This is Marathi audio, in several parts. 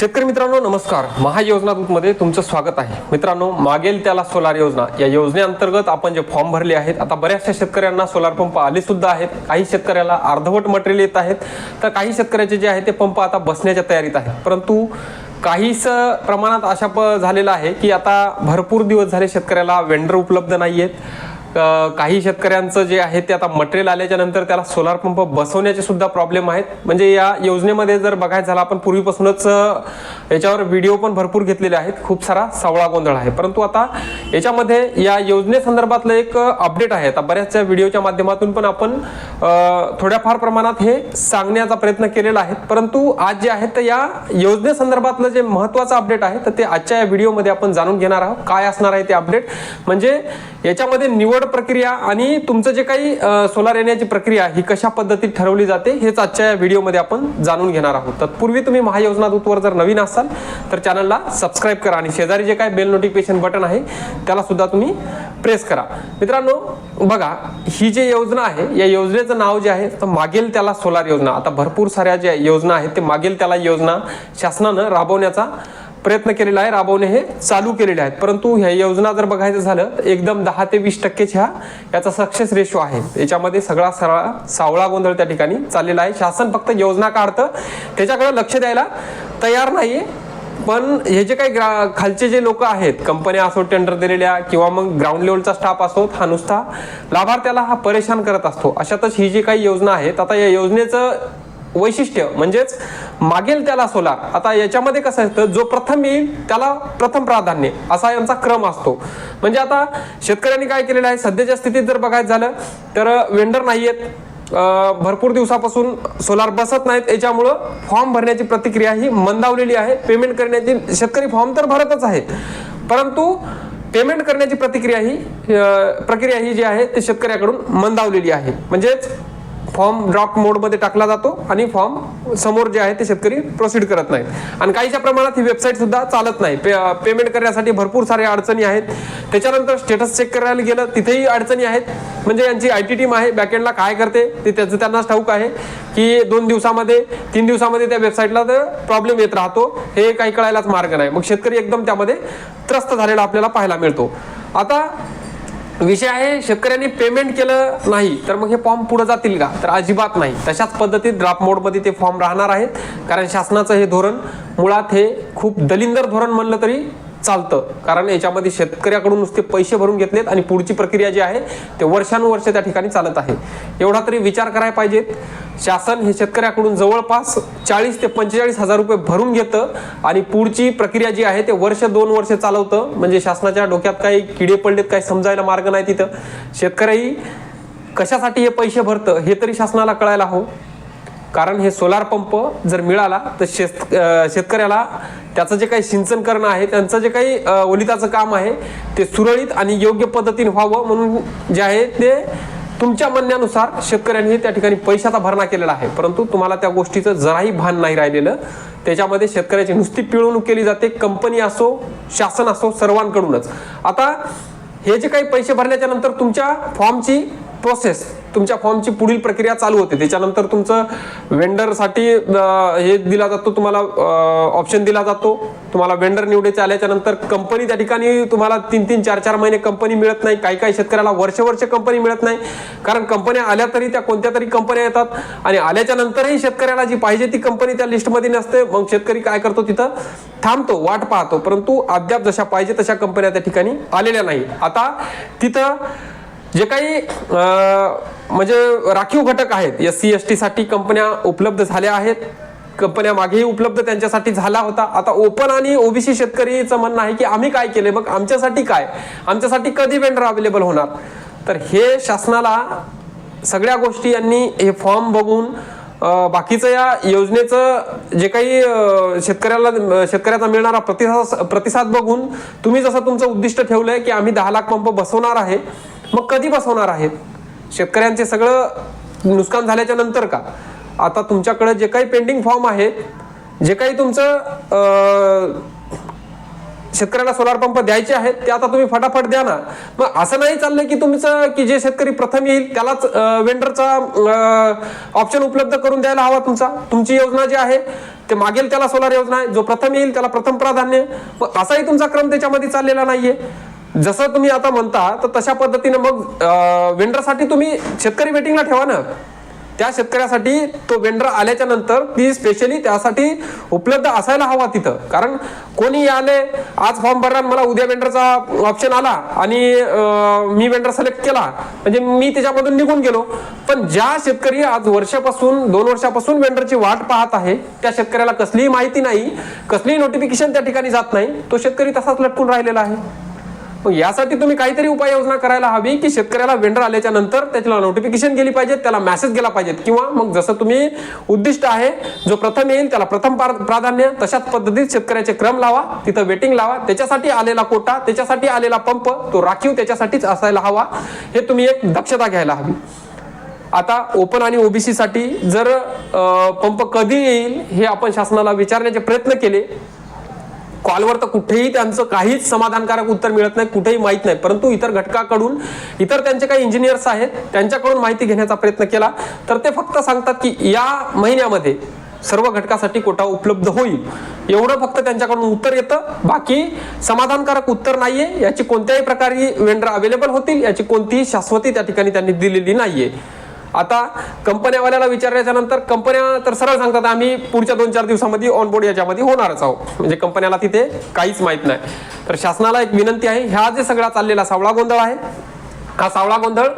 शेतकरी मित्रांनो नमस्कार. महायोजना दूतमध्ये तुमचं स्वागत आहे. मित्रांनो मागेल त्याला सोलार योजना. या योजनेअंतर्गत आपण जे फॉर्म भरले आहेत आता बऱ्याचशा शेतकऱ्यांना सोलार पंप आले सुद्धा आहेत. काही शेतकऱ्याला अर्धवट मटेरियल येत आहेत. तर काही शेतकऱ्याचे जे आहे ते पंप आता बसण्याच्या तयारीत आहेत. परंतु काहीच प्रमाणात अशा प झालेलं आहे की आता भरपूर दिवस झाले शेतकऱ्याला वेंडर उपलब्ध नाही आहेत काही शेतकऱ्यांचं जे आहे ते आता मटेरियल आल्याच्यानंतर त्याला सोलार पंप बसवण्याचे सुद्धा प्रॉब्लेम आहेत. म्हणजे या योजनेमध्ये जर बघायचं झालं आपण पूर्वीपासूनच याच्यावर व्हिडिओ पण भरपूर घेतलेले आहेत. खूप सारा सावळा गोंधळ आहे. परंतु आता याच्यामध्ये या योजनेसंदर्भातलं एक अपडेट आहे. आता बऱ्याचशा व्हिडिओच्या माध्यमातून पण आपण थोड्याफार प्रमाणात हे सांगण्याचा प्रयत्न केलेला आहे. परंतु आज जे आहे तर या योजनेसंदर्भातलं जे महत्त्वाचं अपडेट आहे तर ते आजच्या या व्हिडिओमध्ये आपण जाणून घेणार आहोत. काय असणार आहे ते अपडेट म्हणजे याच्यामध्ये निवड प्रक्रिया आणि तुमचं जे काही सोलार येण्याची प्रक्रिया ही कशा पद्धतीत ठरवली जाते हेच आजच्या या व्हिडिओमध्ये आपण जाणून घेणार आहोत. तत्पूर्वी तुम्ही महायोजना दूतवर जर नवीन असाल तर चॅनलला सबस्क्राईब करा आणि शेजारी जे काय बेल नोटिफिकेशन बटन आहे त्याला सुद्धा तुम्ही प्रेस करा. मित्रांनो बघा ही जी योजना आहे या योजनेचं नाव जे आहे तर मागेल त्याला सोलार योजना. आता भरपूर साऱ्या ज्या योजना आहेत ते मागेल त्याला योजना शासनानं राबवण्याचा प्रयत्न केलेला आहे राबवणे हे चालू केलेले आहेत. परंतु ह्या योजना जर बघायचं झालं तर एकदम दहा ते वीस टक्केच ह्या याचा सक्सेस रेशो आहे. याच्यामध्ये सगळा सरळा सावळा गोंधळ त्या ठिकाणी चाललेला आहे. शासन फक्त योजना काढतं. त्याच्याकडे लक्ष द्यायला तयार नाहीये. पण हे जे काही ग्रा खालचे जे लोक आहेत कंपन्या असो टेंडर दिलेल्या किंवा मग ग्राउंड लेवलचा स्टाफ असो हा नुसता लाभार्थ्याला हा परेशान करत असतो. अशातच ही जी काही योजना आहेत आता या योजनेचं वैशिष्ट्य म्हणजेच मागेल त्याला सोलार आता याच्यामध्ये कसं असतं जो प्रथम येईल त्याला प्रथम प्राधान्य असा यांचा क्रम असतो. म्हणजे आता शेतकऱ्यांनी काय केलेलं आहे सध्याच्या स्थितीत जर बघायचं झालं तर वेंडर नाही आहेत भरपूर दिवसापासून सोलार बसत नाहीत. याच्यामुळं फॉर्म भरण्याची प्रतिक्रिया ही मंदावलेली आहे. पेमेंट करण्याची शेतकरी फॉर्म तर भरतच आहेत. परंतु पेमेंट करण्याची प्रतिक्रिया ही प्रक्रिया ही जी आहे ते शेतकऱ्याकडून मंदावलेली आहे. म्हणजेच फॉर्म ड्रॉप मोडमध्ये टाकला जातो आणि फॉर्म समोर जे आहे ते शेतकरी प्रोसीड करत नाहीत. आणि काहीच्या प्रमाणात ही वेबसाईट सुद्धा चालत नाही. पे पेमेंट करण्यासाठी भरपूर साऱ्या अडचणी आहेत. त्याच्यानंतर स्टेटस चेक करायला गेलं तिथेही अडचणी आहेत. म्हणजे यांची आय टी टीम आहे बॅकएंडला काय करते ते त्याचं त्यांनाच ठाऊक आहे की दोन दिवसामध्ये तीन दिवसामध्ये त्या वेबसाईटला तर प्रॉब्लेम येत राहतो. हे काही कळायलाच मार्ग नाही. मग शेतकरी एकदम त्यामध्ये त्रस्त झालेला आपल्याला पाहायला मिळतो. आता विषय आहे शेतकऱ्यांनी पेमेंट केलं नाही तर मग हे फॉर्म पुढे जातील का? तर अजिबात नाही. तशाच पद्धतीत ड्राफ्ट मोडमध्ये ते फॉर्म राहणार आहेत. कारण शासनाचं हे धोरण मुळात हे खूप दलिंदर धोरण म्हणलं तरी चालतं. कारण याच्यामध्ये शेतकऱ्याकडून नुसते पैसे भरून घेतलेत आणि पुढची प्रक्रिया जी आहे ते वर्षानुवर्ष त्या ठिकाणी चालत आहे. एवढा तरी विचार करायला पाहिजेत. शासन हे शेतकऱ्याकडून जवळपास चाळीस ते पंचेचाळीस हजार रुपये भरून घेतं आणि पुढची प्रक्रिया जी आहे ते वर्ष दोन वर्ष चालवतं. म्हणजे शासनाच्या डोक्यात काही किडे पडलेत काही समजायला मार्ग नाही तिथं. शेतकरी कशासाठी हे पैसे भरतं हे तरी शासनाला कळायला हवं. कारण हे सोलार पंप जर मिळाला तर शेत शेतकऱ्याला त्याचं जे काही सिंचन करणं आहे त्यांचं जे काही ओलिताचं काम आहे ते सुरळीत आणि योग्य पद्धतीने व्हावं म्हणून जे आहे ते तुमच्या म्हणण्यानुसार शेतकऱ्यांनी त्या ठिकाणी पैशाचा भरणा केलेला आहे. परंतु तुम्हाला त्या गोष्टीचं जराही भान नाही राहिलेलं. त्याच्यामध्ये शेतकऱ्याची नुसती पिळवणूक केली जाते कंपनी असो शासन असो सर्वांकडूनच. आता हे जे काही पैसे भरल्याच्या नंतर तुमच्या फॉर्मची प्रोसेस तुमच्या फॉर्मची पुढील प्रक्रिया चालू होते. त्याच्यानंतर तुमचं वेंडरसाठी हे दिला जातो तुम्हाला ऑप्शन दिला जातो. तुम्हाला वेंडर निवडायचे आल्याच्यानंतर कंपनी त्या ठिकाणी तुम्हाला तीन तीन चार चार महिने कंपनी मिळत नाही. काही काही शेतकऱ्याला वर्ष वर्ष कंपनी मिळत नाही. कारण कंपन्या आल्या तरी त्या कोणत्या तरी कंपन्या येतात. आणि आल्याच्या नंतरही शेतकऱ्याला जी पाहिजे ती कंपनी त्या लिस्टमध्ये नसते. मग शेतकरी काय करतो तिथं? थांबतो वाट पाहतो. परंतु अद्याप जशा पाहिजे तशा कंपन्या त्या ठिकाणी आलेल्या नाही. आता तिथं जे काही म्हणजे राखीव घटक आहेत एस सी एस टीसाठी कंपन्या उपलब्ध झाल्या आहेत. कंपन्या मागेही उपलब्ध त्यांच्यासाठी झाला होता. आता ओपन आणि ओबीसी शेतकरीचं म्हणणं आहे की आम्ही काय केले मग आमच्यासाठी काय? आमच्यासाठी कधी वेंडर अवेलेबल होणार? तर हे शासनाला सगळ्या गोष्टी यांनी हे फॉर्म बघून बाकीचं या योजनेचं जे काही शेतकऱ्याला शेतकऱ्याचा मिळणारा प्रतिसाद प्रतिसाद बघून तुम्ही जसं तुमचं उद्दिष्ट ठेवलंय की आम्ही दहा लाख पंप बसवणार आहे मग कधी बसवणार आहेत? शेतकऱ्यांचे सगळं नुकसान झाल्याच्यानंतर का? आता तुमच्याकडे जे काही पेंडिंग फॉर्म आहे जे काही तुमचं शेतकऱ्याला सोलार पंप द्यायचे आहेत ते आता तुम्ही फटाफट द्या ना. मग असं नाही चाललंय की तुमचं की जे शेतकरी प्रथम येईल त्यालाच वेंडरचा ऑप्शन उपलब्ध करून द्यायला हवा तुमचा. तुमची योजना जी आहे ते मागेल त्याला सोलार योजना आहे. जो प्रथम येईल त्याला प्रथम प्राधान्य. मग असाही तुमचा क्रम त्याच्यामध्ये चाललेला नाहीये. जसं तुम्ही आता म्हणता तर तशा पद्धतीने मग वेंडरसाठी तुम्ही शेतकरी वेटिंगला ठेवा ना. त्या शेतकऱ्यासाठी तो वेंडर आल्याच्यानंतर ती स्पेशली त्यासाठी उपलब्ध असायला हवा तिथं. कारण कोणी आले आज फॉर्म भरला मला उद्या वेंडरचा ऑप्शन आला आणि मी वेंडर सिलेक्ट केला. म्हणजे मी त्याच्यामधून निघून गेलो. पण ज्या शेतकरी आज वर्षापासून दोन वर्षापासून वेंडरची वाट पाहत आहे त्या शेतकऱ्याला कसलीही माहिती नाही कसलीही नोटिफिकेशन त्या ठिकाणी जात नाही तो शेतकरी तसाच लटकून राहिलेला आहे. मग यासाठी तुम्ही काहीतरी उपाययोजना करायला हवी की शेतकऱ्याला वेंडर आल्याच्यानंतर त्याला नोटिफिकेशन गेली पाहिजे त्याला मेसेज गेला पाहिजेत. किंवा मग जसं तुम्ही उद्दिष्ट आहे जो प्रथम येईल त्याला प्रथम प्राधान्य तशाच पद्धतीत शेतकऱ्याचे क्रम लावा तिथं वेटिंग लावा. त्याच्यासाठी आलेला कोटा त्याच्यासाठी आलेला पंप तो राखीव त्याच्यासाठीच असायला हवा. हे तुम्ही एक दक्षता घ्यायला हवी. आता ओपन आणि ओबीसी साठी जर पंप कधी येईल हे आपण शासनाला विचारण्याचे प्रयत्न केले कॉलवर तर कुठेही त्यांचं काहीच समाधानकारक उत्तर मिळत नाही कुठेही माहीत नाही. परंतु इतर घटकाकडून इतर त्यांचे काही इंजिनियर्स आहेत त्यांच्याकडून माहिती घेण्याचा प्रयत्न केला. तर ते फक्त सांगतात की या महिन्यामध्ये सर्व घटकासाठी कोटा उपलब्ध होईल. एवढं फक्त त्यांच्याकडून उत्तर येतं. बाकी समाधानकारक उत्तर नाहीये. याची कोणत्याही प्रकारे वेंडर अवेलेबल होतील याची कोणतीही शाश्वती त्या ठिकाणी त्यांनी दिलेली नाहीये. आता कंपन्यावाल्याला विचारल्याच्या नंतर कंपन्या तर सरळ सांगतात आम्ही पुढच्या दोन चार दिवसामध्ये ऑनबोर्ड याच्यामध्ये होणारच आहोत. म्हणजे कंपन्याला तिथे काहीच माहीत नाही. तर शासनाला एक विनंती आहे ह्या जे सगळा चाललेला सावळा गोंधळ आहे हा सावळा गोंधळ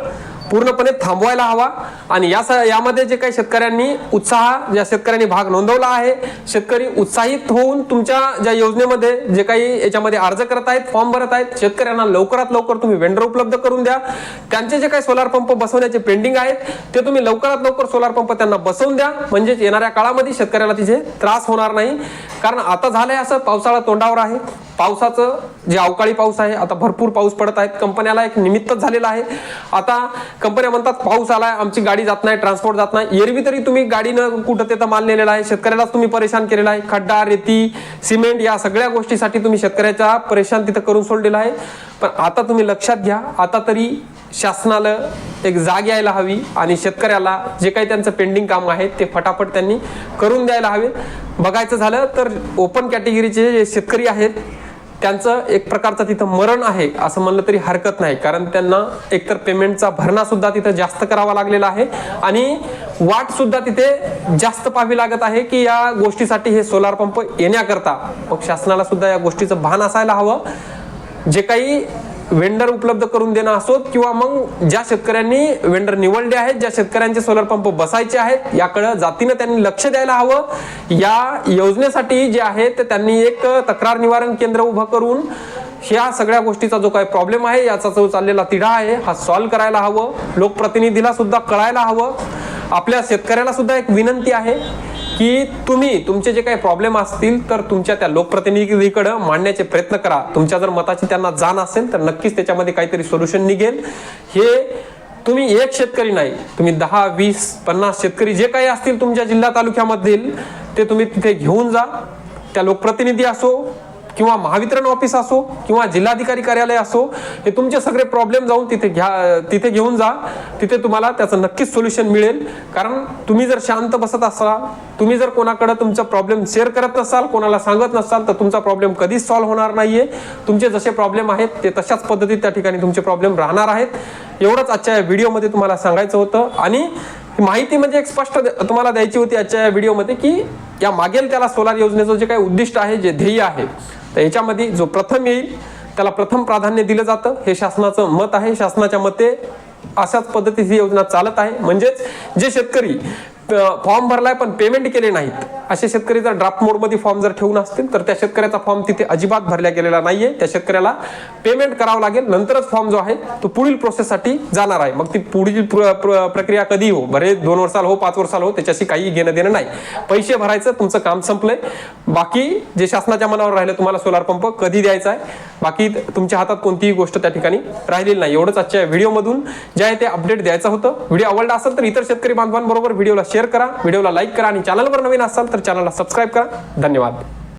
पूर्णपणे थांबवायला हवा. आणि या यामध्ये जे काही शेतकऱ्यांनी उत्साह ज्या शेतकऱ्यांनी भाग नोंदवला आहे शेतकरी उत्साहित होऊन तुमच्या ज्या योजनेमध्ये जे काही याच्यामध्ये अर्ज करत आहेत फॉर्म भरत आहेत शेतकऱ्यांना लवकरात लवकर तुम्ही वेंडर उपलब्ध करून द्या. त्यांचे जे काही सोलार पंप बसवण्याचे पेंडिंग आहेत ते तुम्ही लवकरात लवकर सोलार पंप त्यांना बसवून द्या. म्हणजेच येणाऱ्या काळामध्ये शेतकऱ्याला तिथे त्रास होणार नाही. कारण आता झालंय असं पावसाळा तोंडावर आहे. पावसाचं जे अवकाळी पाऊस आहे आता भरपूर पाऊस पडत आहेत. कंपन्याला एक निमित्त झालेलं आहे. आता कंपन्या म्हणतात पाऊस आलाय आमची गाडी जात नाही ट्रान्सपोर्ट जात नाही. एरवी तरी तुम्ही गाडीनं कुठं तिथं माल नेलेला आहे शेतकऱ्यालाच तुम्ही परेशान केलेला आहे. खड्डा रेती सिमेंट या सगळ्या गोष्टीसाठी तुम्ही शेतकऱ्याचा परेशान तिथं करून सोडलेला आहे. पण आता तुम्ही लक्षात घ्या आता तरी शासनाला एक जाग यायला हवी आणि शेतकऱ्याला जे काही त्यांचं पेंडिंग काम आहे ते फटाफट त्यांनी करून द्यायला हवे. बघायचं झालं तर ओपन कॅटेगरीचे जे शेतकरी आहेत त्यांचं एक प्रकारचं तिथं मरण आहे असं म्हणलं तरी हरकत नाही. कारण त्यांना एकतर पेमेंटचा भरणा सुद्धा तिथं जास्त करावा लागलेला आहे आणि वाट सुद्धा तिथे जास्त पाहावी लागत आहे की या गोष्टीसाठी हे सोलार पंप येण्याकरता. मग शासनाला सुद्धा या गोष्टीचं भान असायला हवं. जे काही वेंडर उपलब्ध करून देणं असोत किंवा मग ज्या शेतकऱ्यांनी वेंडर निवडले आहेत ज्या शेतकऱ्यांचे सोलर पंप बसायचे आहेत याकडं जातीनं त्यांनी लक्ष द्यायला हवं. या योजनेसाठी जे आहे ते त्यांनी एक तक्रार निवारण केंद्र उभं करून ह्या सगळ्या गोष्टीचा जो काही प्रॉब्लेम आहे याचा जो चाललेला तिढा आहे हा सॉल्व्ह करायला हवं. लोकप्रतिनिधीला सुद्धा कळायला हवं. आपल्या शेतकऱ्याला सुद्धा एक विनंती आहे. की तुम्ही तुमचे जे काही प्रॉब्लेम असतील तर तुमच्या त्या लोकप्रतिनिधीकडे मांडण्याचे प्रयत्न करा. तुमच्या जर मताची त्यांना जाण असेल तर नक्कीच त्याच्यामध्ये काहीतरी सोल्युशन निघेल. हे तुम्ही एक शेतकरी नाही तुम्ही दहा वीस पन्नास शेतकरी जे काही असतील तुमच्या जिल्हा तालुक्यामधील ते तुम्ही तिथे घेऊन जा. त्या लोकप्रतिनिधी असो किंवा महावितरण ऑफिस असो किंवा जिल्हाधिकारी कार्यालय असो हे तुमचे सगळे प्रॉब्लेम जाऊन तिथे घ्या तिथे घेऊन जा. तिथे तुम्हाला त्याचं नक्कीच सोल्युशन मिळेल. कारण तुम्ही जर शांत बसत असाल तुम्ही जर कोणाकडे तुमचा प्रॉब्लेम शेअर करत नसाल कोणाला सांगत नसाल तर तुमचा प्रॉब्लेम कधीच सॉल्व्ह होणार नाहीये. तुमचे जसे प्रॉब्लेम आहेत ते तशाच पद्धतीत त्या ठिकाणी तुमचे प्रॉब्लेम राहणार आहेत. एवढंच आजच्या या व्हिडिओमध्ये तुम्हाला सांगायचं होतं. आणि माहिती म्हणजे एक स्पष्ट द- तुम्हाला द्यायची होती आजच्या या व्हिडिओमध्ये की या मागेल त्याला सोलार योजनेचं जे काही उद्दिष्ट आहे जे ध्येय आहे तर याच्यामध्ये जो प्रथम येईल त्याला प्रथम प्राधान्य दिलं जातं. हे शासनाचं मत आहे. शासनाच्या मते अशाच पद्धतीची योजना चालत आहे. म्हणजेच जे शेतकरी फॉर्म भरलाय पण पेमेंट केले नाहीत. असे शेतकरी जर ड्राफ्ट मोडमध्ये फॉर्म जर ठेवून असतील तर त्या शेतकऱ्याचा फॉर्म तिथे अजिबात भरला गेलेला नाहीये. त्या शेतकऱ्याला पेमेंट करावं लागेल. नंतरच फॉर्म जो आहे तो पुढील प्रोसेससाठी जाणार आहे. मग ती पुढील प्र- प्र- प्रक्रिया कधी हो? बरे दोन वर्षाला हो पाच वर्षाला हो त्याच्याशी काही घेणं देणं नाही. पैसे भरायचं तुमचं काम संपलंय. बाकी जे शासनाच्या मनावर राहिलं तुम्हाला सोलार पंप कधी द्यायचा आहे? बाकी तुमच्या हातात कोणतीही गोष्ट त्या ठिकाणी राहिलेली नाही. एवढंच आजच्या व्हिडिओमधून जे आहे ते अपडेट द्यायचं होतं. व्हिडिओ आवडला असेल तर इतर शेतकरी बांधवांबरोबर व्हिडिओला शेअर करा व्हिडिओला लाईक करा आणि चॅनलवर नवीन असाल तर चॅनलला सबस्क्राईब करा. धन्यवाद.